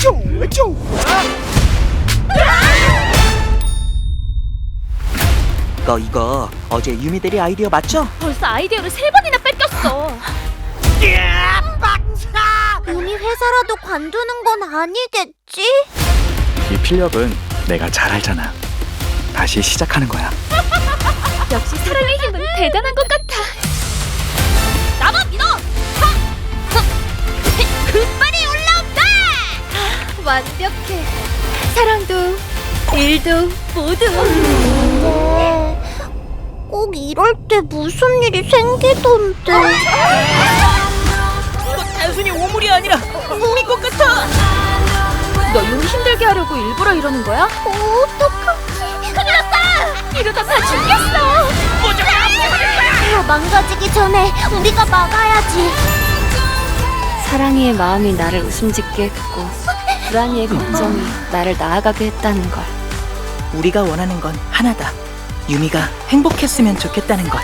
쪼! 이거 이거 어제 유미들이 아이디어 맞죠? 벌써 아이디어를 세 번이나 뺏겼어. 우리 회사라도 관두는 건 아니겠지? 이 필력은 내가 잘 알잖아. 다시 시작하는 거야. 역시 사랑의 힘은 대단한 것 같아. 완벽해. 사랑도 일도 모두. 근데 꼭 이럴 때 무슨 일이 생기던데 단순히 오물이 아니라 꿈인 것 같아. 너 힘들게 하려고 일부러 이러는 거야? 어떡하지 큰일 났다! 이러다 다 죽겠어. 더 망가지기 전에 우리가 막아야지 사랑이의 마음이 나를 웃음짓게 했고 불안이의 걱정이 나를 나아가게 했다는 걸. 우리가 원하는 건 하나다. 유미가 행복했으면 좋겠다는 것.